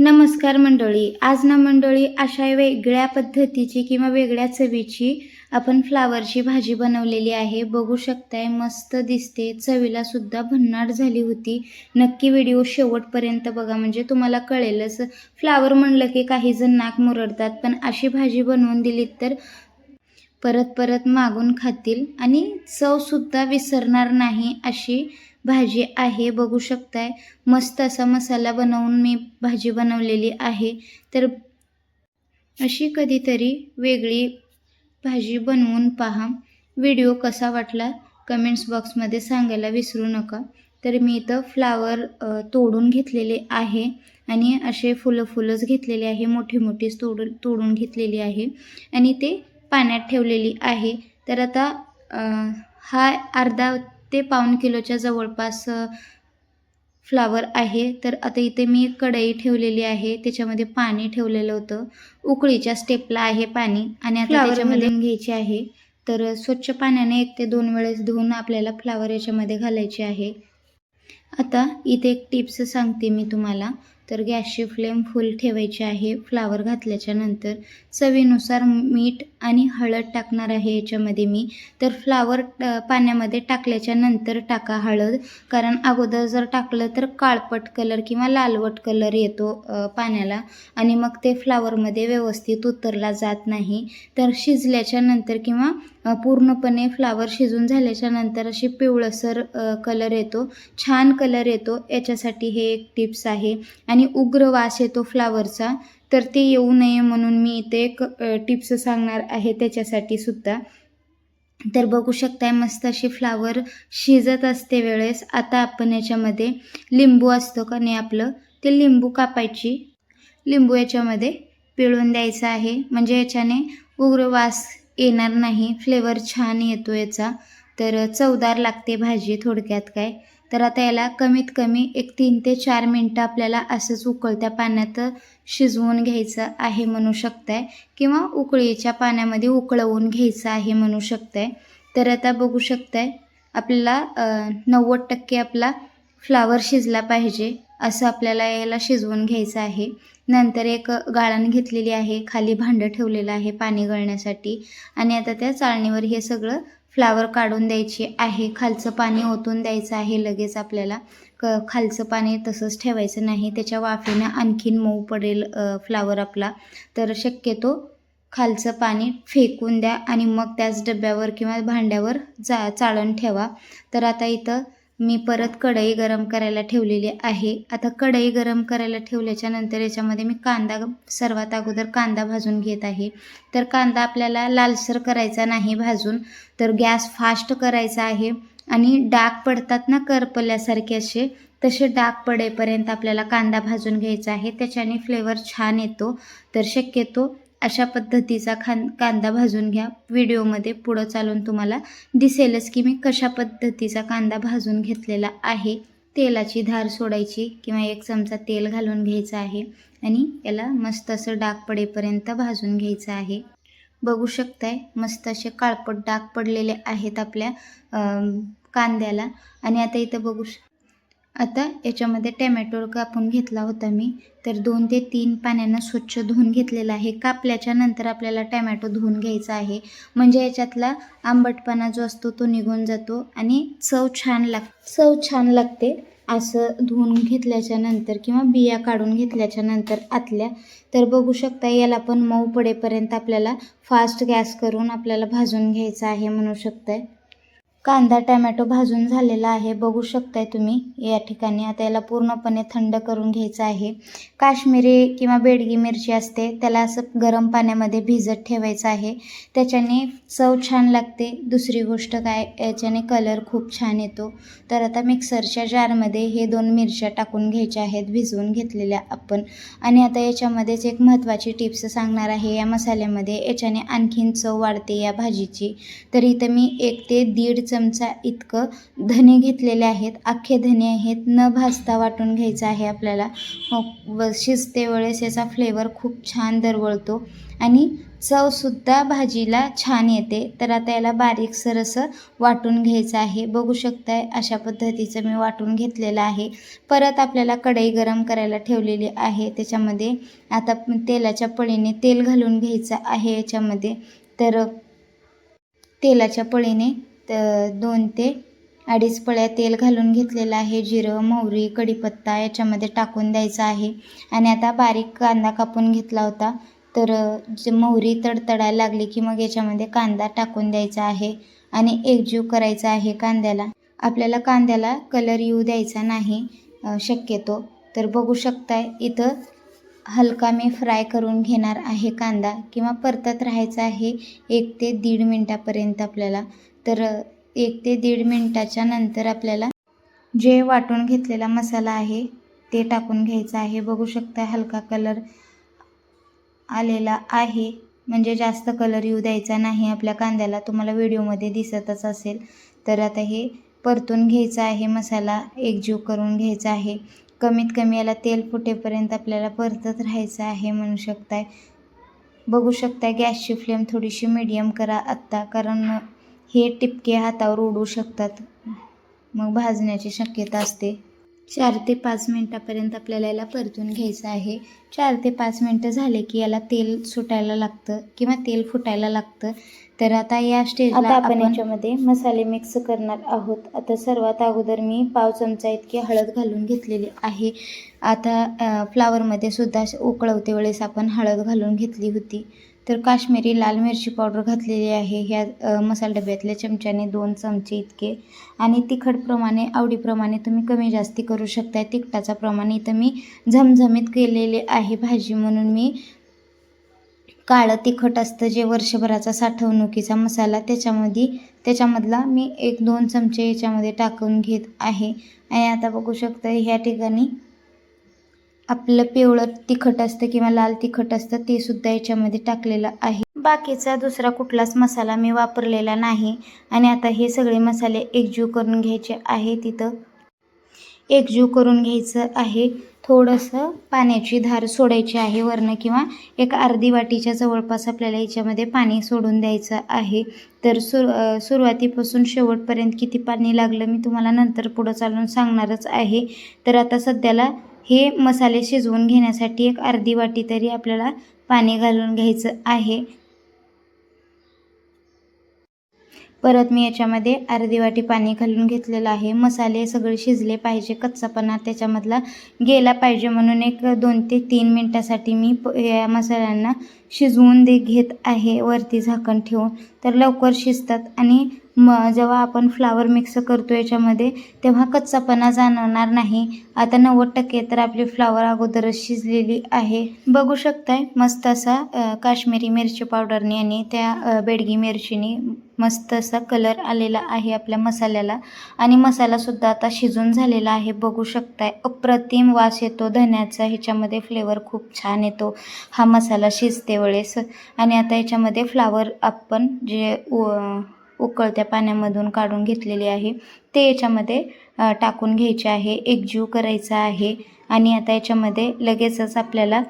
नमस्कार मंडळी. आज ना मंडळी अशा वेगळ्या पद्धतीची किंवा वेगळ्या चवीची आपण फ्लावरची भाजी बनवलेली आहे. बघू शकताय मस्त दिसते. चवीला सुद्धा भन्नाट झाली होती. नक्की व्हिडिओ शेवटपर्यंत बघा. म्हणजे तुम्हाला कळेलच फ्लावर म्हणलं की काही जण नाक मुरडतात पण अशी भाजी बनवून दिलीत तर परत परत मागून खातील आणि चवसुद्धा विसरणार नाही अशी भाजी आहे बघू शकताय. मस्त असा मसाला बनवून मी भाजी बनवलेली आहे. तर अशी कधीतरी वेगळी भाजी बनवून पहा. व्हिडिओ कसा वाटला कमेंट्स बॉक्समध्ये सांगायला विसरू नका. तर मी इथं फ्लावर तोडून घेतलेले आहे आणि असे फुलं फुलंच घेतलेले आहे. मोठी मोठीच तोडून तोडून घेतलेली आहे आणि ते पाण्यात ठेवलेली आहे. तर आता हा अर्धा ते पाऊण किलोच्या जवळपास फ्लावर आहे. तर आता इथे मी एक कढई ठेवलेली आहे. त्याच्यामध्ये पाणी ठेवलेलं होतं. उकळीच्या स्टेपला आहे पाणी आणि आता त्याच्यामध्ये घ्यायची आहे. तर स्वच्छ पाण्याने एक ते दोन वेळेस धुवून आपल्याला फ्लावर याच्यामध्ये घालायचे आहे. आता इथे एक टिप्स सांगते मी तुम्हाला. तर गॅसची फ्लेम फुल ठेवायची आहे. फ्लावर घातल्याच्या नंतर चवीनुसार मीठ आणि हळद टाकणार आहे याच्यामध्ये मी. तर फ्लावर पाण्यामध्ये टाकल्याच्या नंतर टाका हळद. कारण अगोदर जर टाकलं तर काळपट कलर किंवा लालवट कलर येतो पाण्याला. आणि मग ते फ्लावरमध्ये व्यवस्थित उतरला जात नाही. तर शिजल्याच्या नंतर किंवा पूर्णपणे फ्लावर शिजून झाल्याच्यानंतर अशी पिवळसर कलर येतो. छान कलर येतो. याच्यासाठी हे एक टिप्स आहे. आणि उग्र वास येतो फ्लावरचा तर ते येऊ नये म्हणून मी इथे एक टिप्स सांगणार आहे त्याच्यासाठी सुद्धा. तर बघू शकताय मस्त अशी फ्लावर शिजत असते वेळेस. आता आपण याच्यामध्ये लिंबू असतो का नाही आपलं ते लिंबू कापायची. लिंबू याच्यामध्ये पिळून द्यायचं आहे. म्हणजे याच्याने उग्र वास येणार नाही. फ्लेवर छान येतो याचा. तर चवदार लागते भाजी थोडक्यात काय. तर आता याला कमीत कमी एक तीन ते चार मिनटं आपल्याला असंच उकळत्या पाण्यात शिजवून घ्यायचं आहे म्हणू शकताय. किंवा उकळीच्या पाण्यामध्ये उकळवून घ्यायचं आहे म्हणू शकताय. तर आता बघू शकताय आपल्याला नव्वद टक्के आपला फ्लावर शिजला पाहिजे. असं आपल्याला याला शिजवून घ्यायचं आहे. नंतर एक गाळण घेतलेली आहे. खाली भांडं ठेवलेलं आहे पाणी गळण्यासाठी. आणि आता त्या चाळणीवर हे सगळं फ्लावर काढून द्यायची आहे. खालचं पाणी ओतून द्यायचं आहे लगेच आपल्याला. क खालचं पाणी तसंच ठेवायचं नाही. त्याच्या वाफेनं आणखीन मऊ पडेल फ्लावर आपला. तर शक्यतो खालचं पाणी फेकून द्या आणि मग त्याच डब्यावर किंवा भांड्यावर जा चाळण ठेवा. तर आता इथं मी परत कढई गरम करायला ठेवलेली आहे. आता कढई गरम करायला ठेवल्याच्या नंतर याच्यामध्ये मी कांदा सर्वात अगोदर कांदा भाजून घेत आहे. तर कांदा आपल्याला लालसर करायचा नाही भाजून तर गॅस फास्ट करायचा आहे. आणि डाग पडतात ना करपल्यासारखे असे तसे डाग पडेपर्यंत आपल्याला कांदा भाजून घ्यायचा आहे. त्याच्याने फ्लेवर छान येतो. तर शक्यतो अशा पद्धतीचा खान कांदा भाजून घ्या. व्हिडिओमध्ये पुढं चालून तुम्हाला दिसेलच की मी कशा पद्धतीचा कांदा भाजून घेतलेला आहे. तेलाची धार सोडायची किंवा एक चमचा तेल घालून घ्यायचं आहे आणि याला मस्त असं डाग पडेपर्यंत भाजून घ्यायचं आहे. बघू शकताय मस्त असे काळपट डाग पडलेले आहेत आपल्या कांद्याला. आणि आता इथं बघू श आता याच्यामध्ये टॅमॅटो कापून घेतला होता मी. तर दोन ते तीन पाण्यानं स्वच्छ धुवून घेतलेला आहे. कापल्याच्या नंतर आपल्याला टॅमॅटो धुवून घ्यायचा आहे. म्हणजे याच्यातला आंबटपणा जो असतो तो निघून जातो आणि चव छान लाग चव छान लागते. असं धुवून घेतल्याच्या नंतर किंवा बिया काढून घेतल्याच्या नंतर आतल्या. तर बघू शकता याला पण मऊ पडेपर्यंत आपल्याला फास्ट गॅस करून आपल्याला भाजून घ्यायचं आहे म्हणू शकताय. कांदा टॅमॅटो भाजून झालेला आहे. बघू शकताय तुम्ही या ठिकाणी आता याला पूर्णपणे थंड करून घ्यायचं आहे. काश्मीरी किंवा बेडगी मिरची असते त्याला असं गरम पाण्यामध्ये भिजत ठेवायचं आहे. त्याच्याने चव छान लागते. दुसरी गोष्ट काय याच्याने कलर खूप छान येतो. तर आता मिक्सरच्या जारमध्ये हे दोन मिरच्या टाकून घ्यायच्या आहेत भिजवून घेतलेल्या आपण. आणि आता याच्यामध्येच एक महत्त्वाची टिप्स सांगणार आहे या मसाल्यामध्ये याच्याने आणखीन चव वाढते या भाजीची. तर इथं मी एक ते दीड चमचा इतकं धने घेतलेले आहेत. अख्खे धने आहेत. न भाजता वाटून घ्यायचं आहे आपल्याला. व शिजते वेळेस याचा फ्लेवर खूप छान दरवळतो. आणि चवसुद्धा भाजीला छान येते. तर आता याला बारीकसर असं वाटून घ्यायचं आहे. बघू शकताय अशा पद्धतीचं मी वाटून घेतलेलं आहे. परत आपल्याला कढई गरम करायला ठेवलेली आहे. त्याच्यामध्ये आता तेलाच्या पळीने तेल घालून घ्यायचं आहे याच्यामध्ये. तर तेलाच्या पळीने तर दोन ते अडीच पळ्या तेल घालून घेतलेलं आहे. जिरं मोहरी कढीपत्ता याच्यामध्ये टाकून द्यायचं आहे. आणि आता बारीक कांदा कापून घेतला होता. तर जे मोहरी तडतडायला लागली की मग याच्यामध्ये कांदा टाकून द्यायचा आहे. आणि एकजीव करायचा आहे कांद्याला. आपल्याला कांद्याला कलर येऊ द्यायचा नाही शक्यतो. तर बघू शकताय इथं हलका मी फ्राय करून घेणार आहे कांदा. किंवा परतत राहायचा आहे एक ते दीड मिनटापर्यंत आपल्याला. तर एक ते दीड मिनटाच्या नंतर आपल्याला जे वाटून घेतलेला मसाला आहे ते टाकून घ्यायचं आहे. बघू शकता हलका कलर आलेला आहे. म्हणजे जास्त कलर येऊ द्यायचा नाही आपल्या कांद्याला. तुम्हाला व्हिडिओमध्ये दिसतच असेल. तर आता हे परतून घ्यायचं आहे. मसाला एकजीव करून घ्यायचा आहे. कमीत कमी याला तेल फुटेपर्यंत आपल्याला परतत राहायचं आहे म्हणू शकताय. बघू शकताय गॅसची फ्लेम थोडीशी मीडियम करा आत्ता. कारण हे टिपके हातावर उडू शकतात. मग भाजण्याची शक्यता असते. चार ते पाच मिनटापर्यंत आपल्याला याला परतून घ्यायचं आहे. चार ते पाच मिनटं झाले की याला तेल सुटायला लागतं किंवा तेल फुटायला लागतं. तर आता या स्टेजला आपण याच्यामध्ये मसाले मिक्स करणार आहोत. आता सर्वात अगोदर मी पाव चमचा इतकी हळद घालून घेतलेली आहे. आता फ्लावरमध्ये सुद्धा उकळवते वेळेस आपण हळद घालून घेतली होती. तर काश्मीरी लाल मिरची पावडर घातलेली आहे. ह्या मसाला डब्यातल्या चमच्याने दोन चमचे इतके. आणि तिखटप्रमाणे आवडीप्रमाणे तुम्ही कमी जास्ती करू शकता तिखटाचा प्रमाण इथं मी झमझमीत केलेले आहे भाजी म्हणून मी. काळं तिखट असतं जे वर्षभराचा साठवणुकीचा मसाला. त्याच्यामध्ये त्याच्यामधला मी एक दोन चमचे याच्यामध्ये टाकून घेत आहे. आणि आता बघू शकता ह्या ठिकाणी आपलं पिवळं तिखट असतं किंवा लाल तिखट असतं ते सुद्धा याच्यामध्ये टाकलेलं आहे. बाकीचा दुसरा कुठलाच मसाला मी वापरलेला नाही. आणि आता हे सगळे मसाले एकजीव करून घ्यायचे आहे तिथं. एकजीव करून घ्यायचं आहे. थोडंसं पाण्याची धार सोडायची आहे वरनं किंवा एक अर्धी वाटीच्या जवळपास आपल्याला याच्यामध्ये पाणी सोडून द्यायचं आहे. तर सुर सुरुवातीपासून शेवटपर्यंत किती पाणी लागलं मी तुम्हाला नंतर पुढं चालून सांगणारच आहे. तर आता सध्याला हे मसाले शिजवून घेण्यासाठी एक अर्धी वाटी तरी आपल्याला पाणी घालून घ्यायचं आहे. परत मी याच्यामध्ये अर्धी वाटी पाणी घालून घेतलेलं आहे. मसाले सगळे शिजले पाहिजे कच्चापणा त्याच्यामधला गेला पाहिजे म्हणून एक दोन ते तीन मिनटासाठी मी या मसाल्यांना शिजवून दे घेत आहे. वरती झाकण ठेवून. तर लवकर शिजतात आणि म जेव्हा आपण फ्लावर मिक्स करतो याच्यामध्ये तेव्हा कच्चापणा जाणवणार नाही. आता नव्वद टक्के तर आपली फ्लावर अगोदरच शिजलेली आहे. बघू शकताय मस्त असा काश्मीरी मिरची पावडरने आणि त्या बेडगी मिरचीने मस्त असा कलर आलेला आहे आपल्या मसाल्याला. आणि मसालासुद्धा आता शिजून झालेला आहे बघू शकताय. अप्रतिम वास येतो धन्याचा ह्याच्यामध्ये फ्लेवर खूप छान येतो. हा मसाला शिजते वेळेस. आणि आता याच्यामध्ये फ्लावर आपण जे उकळत्या पाण्यामधून काढून घेतलेली आहे. ते याच्यामध्ये टाकून घ्यायचे आहे. एकजीव करायचा आहे. आणि आता याच्यामध्ये लगेचच आपल्याला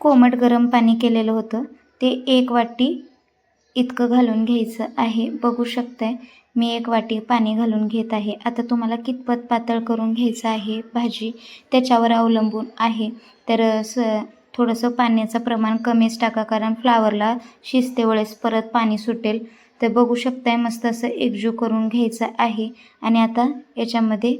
कोमट गरम पाणी केलेलं होतं. ते एक वाटी इतकं घालून घ्यायचं आहे. बघू शकताय मी एक वाटी पाणी घालून घेत आहे. आता तुम्हाला कितपत पातळ करून घ्यायचं आहे भाजी त्याच्यावर अवलंबून आहे. तर स थोडंसं पाण्याचं प्रमाण कमीच टाका. कारण फ्लावरला शिजते वेळेस परत पाणी सुटेल. तर बघू शकताय मस्त असं एकजू करून घ्यायचं आहे. आणि आता याच्यामध्ये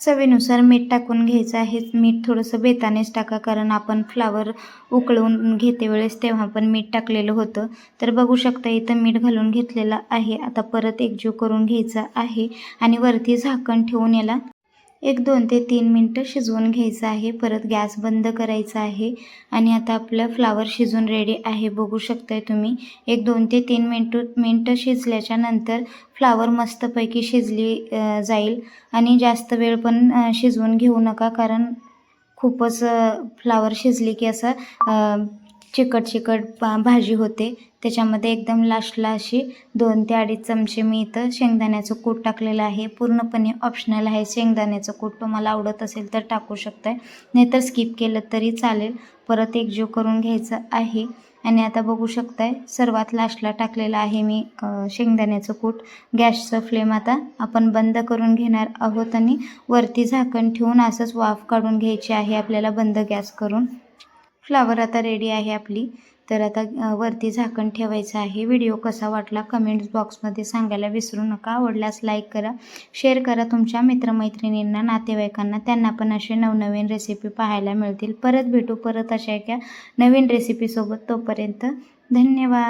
चवीनुसार मीठ टाकून घ्यायचं आहे. मीठ थोडंसं बेतानेच टाका कारण आपण फ्लावर उकळवून घेते वेळेस तेव्हा पण मीठ टाकलेलं होतं. तर बघू शकता इथं मीठ घालून घेतलेलं आहे. आता परत एकजीव करून घ्यायचा आहे. आणि वरती झाकण ठेवून याला एक दोन ते तीन मिनटं शिजवून घ्यायचं आहे. परत गॅस बंद करायचा आहे. आणि आता आपलं फ्लावर शिजून रेडी आहे. बघू शकताय तुम्ही. एक दोन ते तीन मिनटं मिनटं शिजल्याच्या नंतर फ्लावर मस्तपैकी शिजली जाईल. आणि जास्त वेळ पण शिजवून घेऊ नका. कारण खूपच फ्लावर शिजली की असं चिकट चिकट भाजी होते. त्याच्यामध्ये एकदम लास्टला अशी दोन ते अडीच चमचे मी इथं शेंगदाण्याचं कूट टाकलेलं आहे. पूर्णपणे ऑप्शनल आहे. शेंगदाण्याचं कूट तुम्हाला आवडत असेल तर टाकू शकताय. नाहीतर स्किप केलं तरी चालेल. परत एकजीव करून घ्यायचं आहे. आणि आता बघू शकताय सर्वात लास्टला टाकलेलं आहे मी शेंगदाण्याचं कूट. गॅसचं फ्लेम आता आपण बंद करून घेणार आहोत आणि वरती झाकण ठेवून असंच वाफ काढून घ्यायची आहे आपल्याला बंद गॅस करून. फ्लावर आता रेडी आहे आपली. तर आता वरती झाकण ठेवायचं आहे. व्हिडिओ कसा वाटला कमेंट्स बॉक्समध्ये सांगायला विसरू नका. आवडल्यास लाईक करा शेअर करा तुमच्या मित्रमैत्रिणींना नातेवाईकांना. त्यांना पण असे नवनवीन रेसिपी पाहायला मिळतील. परत भेटू परत अशा एका नवीन रेसिपीसोबत. तोपर्यंत धन्यवाद.